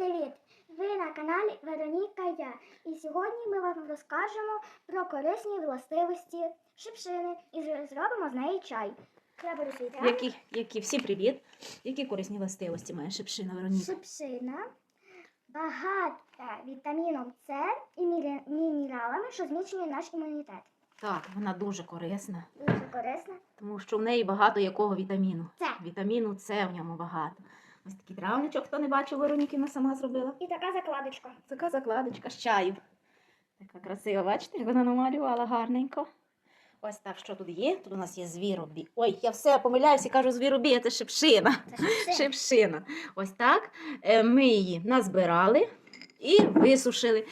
привіт! Ви на каналі Вероніка Я. І сьогодні ми вам розкажемо про корисні властивості шипшини і зробимо з неї чай. Я беру. Які, які, всі привіт. Які корисні властивості має шипшина Вероніка? Шипшина багата вітаміном С і мінералами, що зміцнює наш імунітет. Так, вона дуже корисна, Дуже корисна. тому що в неї багато якого вітаміну. Це. Вітаміну С в ньому багато. Ось такий травничок, хто не бачив, Вероніки вона сама зробила. І така закладочка. Така закладочка з чаю. Така красива, бачите, як вона намалювала гарненько. Ось так, що тут є? Тут у нас є звіробій. Ой, я все помиляюся, і кажу звіробій, це шипшина. Це шипшина. Шипшина. Ось так. Е, Ми її назбирали і висушили.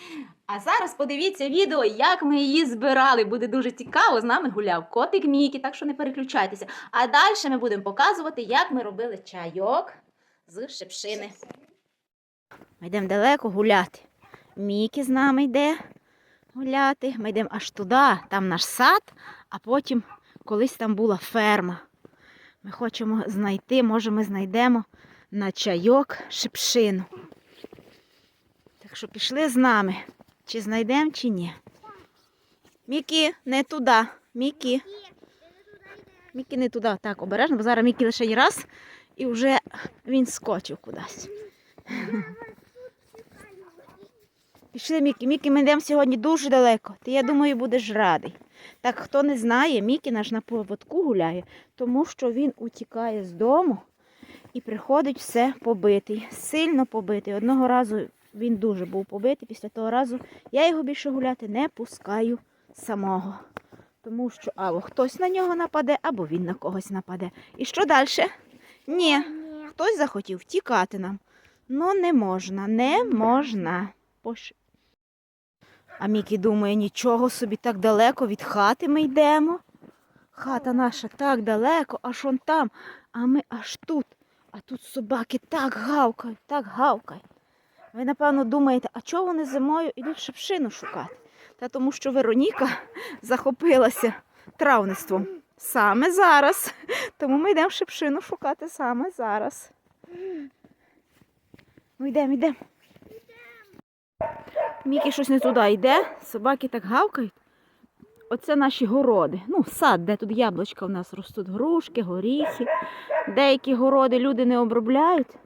А зараз подивіться відео, як ми її збирали. Буде дуже цікаво. З нами гуляв котик Мікі, так що не переключайтеся. А далі ми будемо показувати, як ми робили чайок з шипшини. Ми йдемо далеко гуляти. Мікі з нами йде гуляти. Ми йдемо аж туди, там наш сад, а потім колись там була ферма. Ми хочемо знайти, може, ми знайдемо на чайок шипшину. Так що пішли з нами. Чи знайдемо, чи ні. Мікі, не туди. Мікі. Мікі не туди. Так, обережно, бо зараз Мікі лише й раз і вже він скочив кудись. Пішли, Мікі. Мікі, ми йдемо сьогодні дуже далеко. Ти, я думаю, будеш радий. Так, хто не знає, Мікі наш на поводку гуляє, тому що він утікає з дому і приходить все побитий, сильно побитий. Одного разу він дуже був побитий. Після того разу я його більше гуляти не пускаю самого. Тому що або хтось на нього нападе, або він на когось нападе. І що далі? Ні, хтось захотів втікати нам. Ну, не можна, не можна. Пош... А Мікі думає, нічого собі так далеко від хати ми йдемо. Хата наша так далеко, аж он там, а ми аж тут. А тут собаки так гавкають, так гавкають. Ви, напевно, думаєте, а чого вони зимою йдуть шипшину шукати? Та тому що Вероніка захопилася травництвом саме зараз. Тому ми йдемо шипшину шукати саме зараз. Ну йдемо, йдемо. Мікі щось не туди йде, собаки так гавкають. Оце наші городи. Ну, сад, де тут яблучка в нас ростуть грушки, горіхи. Деякі городи люди не обробляють,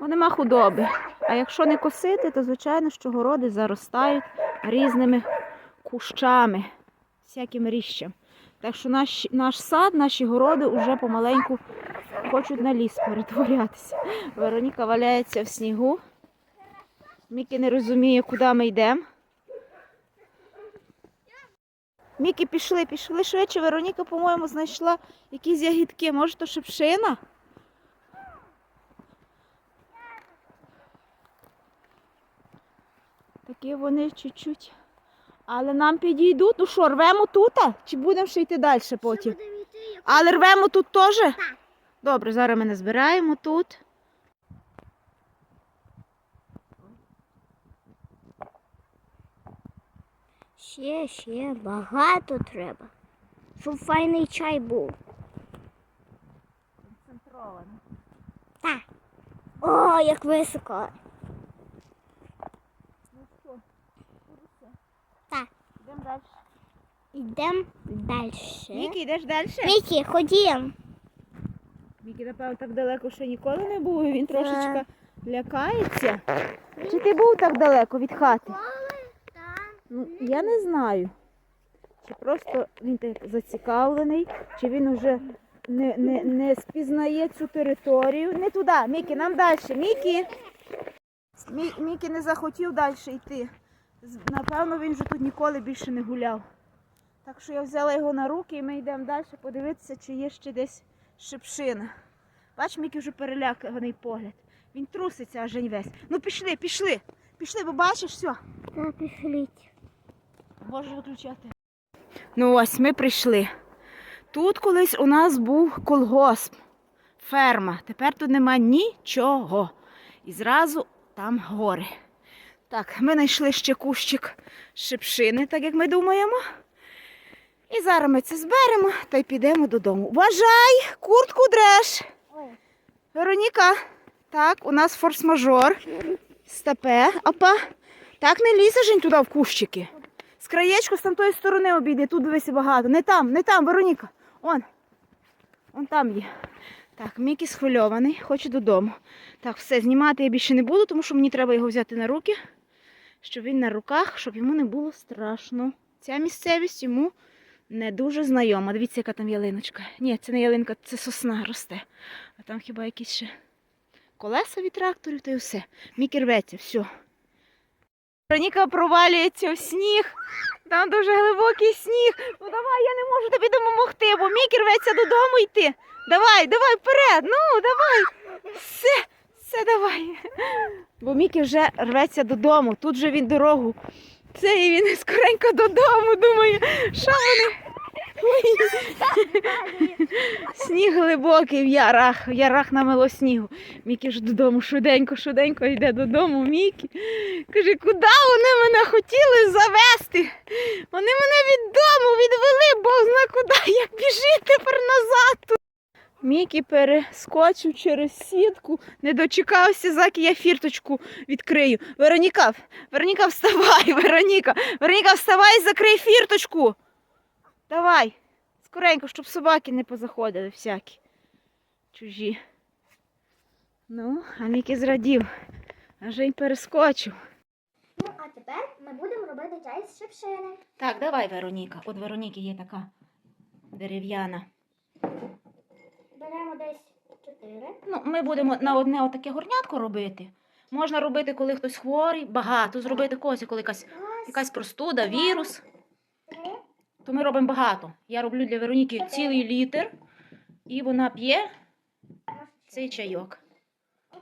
бо нема худоби. А якщо не косити, то звичайно, що городи заростають різними кущами, всяким ріщем. Так що наш, наш сад, наші городи вже помаленьку хочуть на ліс перетворятися. Вероніка валяється в снігу. Мікі не розуміє, куди ми йдемо. Мікі, пішли, пішли швидше. Вероніка, по-моєму, знайшла якісь ягідки. Може, то шипшина? Такі вони чуть-чуть. Але нам підійдуть. Ну що, рвемо тут? Чи будемо ще йти далі потім? Але рвемо тут теж? Так. Добре, зараз ми не збираємо тут. Ще, ще багато треба. Щоб файний чай був. Концентровано. Так. О, як високо. Ну що, Так. Йдемо далі. Йдемо далі. Мікі, йдеш далі? Мікі, ходім. Мікі, напевно, так далеко ще ніколи не був, і він трошечки лякається. Чи ти був так далеко від хати? Ну, я не знаю. Чи просто він так зацікавлений, чи він уже не, не, не спізнає цю територію. Не туди, Мікі, нам далі. Мікі. Мі, Мікі не захотів далі йти. Напевно, він вже тут ніколи більше не гуляв. Так що я взяла його на руки і ми йдемо далі подивитися, чи є ще десь шипшина. Бач, Мікі вже переляканий погляд. Він труситься аж весь. Ну пішли, пішли. Пішли, бо бачиш все. Та пішліть. Можеш виключати. Ну ось ми прийшли. Тут колись у нас був колгосп, ферма. Тепер тут нема нічого. І зразу там гори. Так, ми знайшли ще кущик шипшини, так як ми думаємо. І зараз ми це зберемо та й підемо додому. Вважай, куртку дреш. Вероніка, Так, у нас форс-мажор. Стапе. Опа. Так не лізь Жень, туди в кущики. З краєчку з тамтої сторони обійди. Тут дивися багато. Не там, не там, Вероніка. Он. Он там є. Так, Мікі схвильований, хоче додому. Так, все, знімати я більше не буду, тому що мені треба його взяти на руки, щоб він на руках, щоб йому не було страшно. Ця місцевість йому не дуже знайома. Дивіться, яка там ялиночка. Ні, це не ялинка, це сосна росте. А там хіба якісь ще колеса від тракторів та й все. Мікі рветься, все. Вероніка провалюється в сніг. Там дуже глибокий сніг. Ну давай, я не можу тобі допомогти, бо Мікі рветься додому йти. Давай, давай вперед. Ну, давай. Все, все, давай. Бо Мікі вже рветься додому. Тут же він дорогу. Це і він скоренько додому. Думаю, що вони. Сніг глибокий в ярах, в ярах намело снігу. Мікі ж додому швиденько, швиденько йде додому. Мікі. Каже, куди вони мене хотіли завести? Вони мене від дому відвели, бог зна куди, як біжить тепер назад. Мікі перескочив через сітку, не дочекався, заки я фірточку відкрию. Вероніка, Вероніка, вставай, Вероніка, Вероніка, вставай, закрий фірточку. Давай, скоренько, щоб собаки не позаходили всякі. Чужі. Ну, а Мікі зрадів. А Жень перескочив. Ну, а тепер ми будемо робити чай з шипшини. Так, давай, Вероніка. От Вероніки є така дерев'яна. Беремо десь 4. Ну, ми будемо на одне отаке горнятко робити. Можна робити, коли хтось хворий, багато зробити когось, коли якась, якась простуда, вірус. То ми робимо багато. Я роблю для Вероніки цілий літр, і вона п'є цей чайок.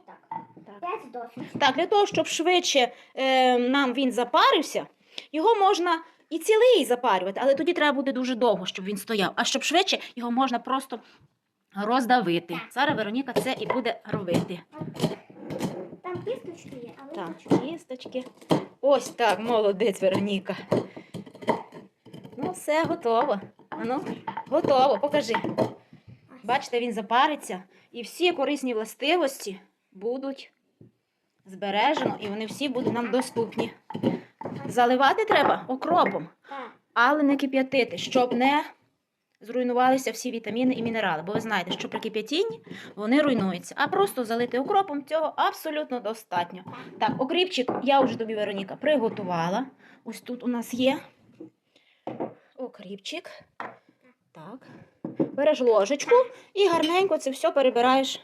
Так. Так, для того, щоб швидше е, нам він запарився, його можна і цілий запарювати, але тоді треба буде дуже довго, щоб він стояв. А щоб швидше, його можна просто роздавити. Зараз Вероніка це і буде робити. Там кісточки є, але Так, кісточки. Ось так, молодець, Вероніка. Ну, все готово. Ану, готово, покажи. Бачите, він запариться, і всі корисні властивості будуть збережено, і вони всі будуть нам доступні. Заливати треба окропом, але не кип'ятити, щоб не зруйнувалися всі вітаміни і мінерали. Бо ви знаєте, що при кип'ятінні вони руйнуються. А просто залити окропом цього абсолютно достатньо. Так, окріпчик я вже тобі, Вероніка, приготувала. Ось тут у нас є окріпчик. Так. Береш ложечку і гарненько це все перебираєш.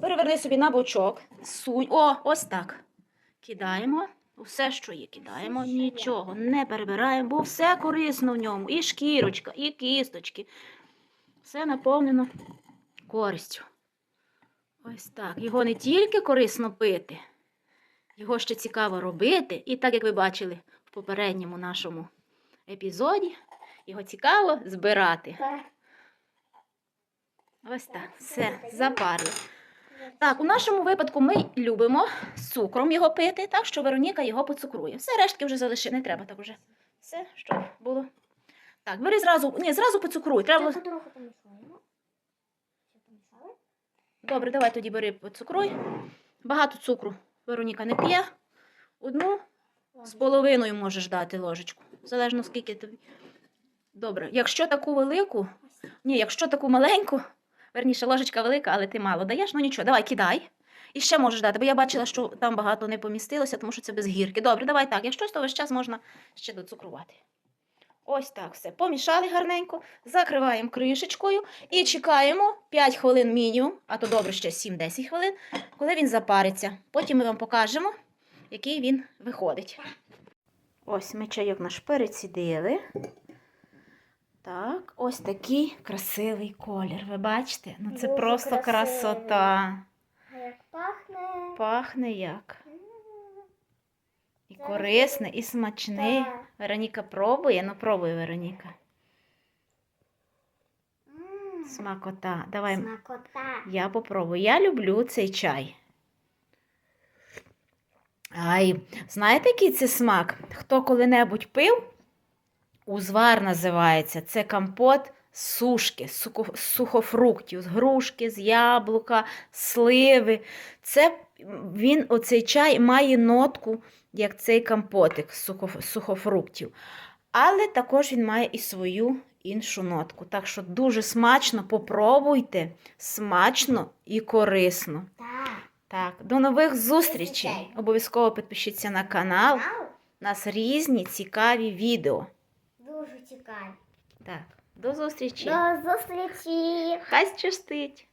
Переверни собі на бочок. Сунь. О, ось так. Кидаємо. Все, що є, кидаємо. Нічого не перебираємо, бо все корисно в ньому. І шкірочка, і кісточки. Все наповнено користю. Ось так. Його не тільки корисно пити, його ще цікаво робити. І так, як ви бачили в попередньому нашому епізоді, його цікаво збирати. Ось так, все, запарили. Так, у нашому випадку ми любимо цукром його пити, так що Вероніка його поцукрує. Все рештки вже залиши, не треба так вже. Все, щоб було. Так, бери зразу, ні, зразу поцукруй. Треба потроху помішаємо. Добре, давай тоді бери поцукруй. Багато цукру Вероніка не п'є. Одну з половиною можеш дати ложечку. Залежно скільки тобі. Добре, якщо таку велику, ні, якщо таку маленьку, верніше, ложечка велика, але ти мало даєш, ну нічого, давай кидай. І ще можеш дати, бо я бачила, що там багато не помістилося, тому що це без гірки. Добре, давай так. Якщо то весь час можна ще доцукрувати. Ось так все. Помішали гарненько, закриваємо кришечкою і чекаємо 5 хвилин мінімум, а то добре ще 7-10 хвилин, коли він запариться. Потім ми вам покажемо, який він виходить. Ось ми чайок наш перецідили. Так, ось такий красивий колір. Ви бачите? Ну це Дуже просто красивий. красота. Пахне. Як. І корисне, і смачне. Вероніка пробує, ну пробуй, Вероніка. Смакота. Давай Смакота. я попробую. Я люблю цей чай. Ай, знаєте, який це смак? Хто коли-небудь пив? Узвар називається. Це компот з сушки, з сухофруктів, з грушки, з яблука, сливи. Це він, оцей чай, має нотку, як цей компотик з сухофруктів. Але також він має і свою іншу нотку. Так що дуже смачно попробуйте, смачно і корисно. Так. Так, до нових зустрічей. Обов'язково підпишіться на канал. У нас різні цікаві відео. Дуже цікаво. Так, до зустрічі. До зустрічі! Хай щастить!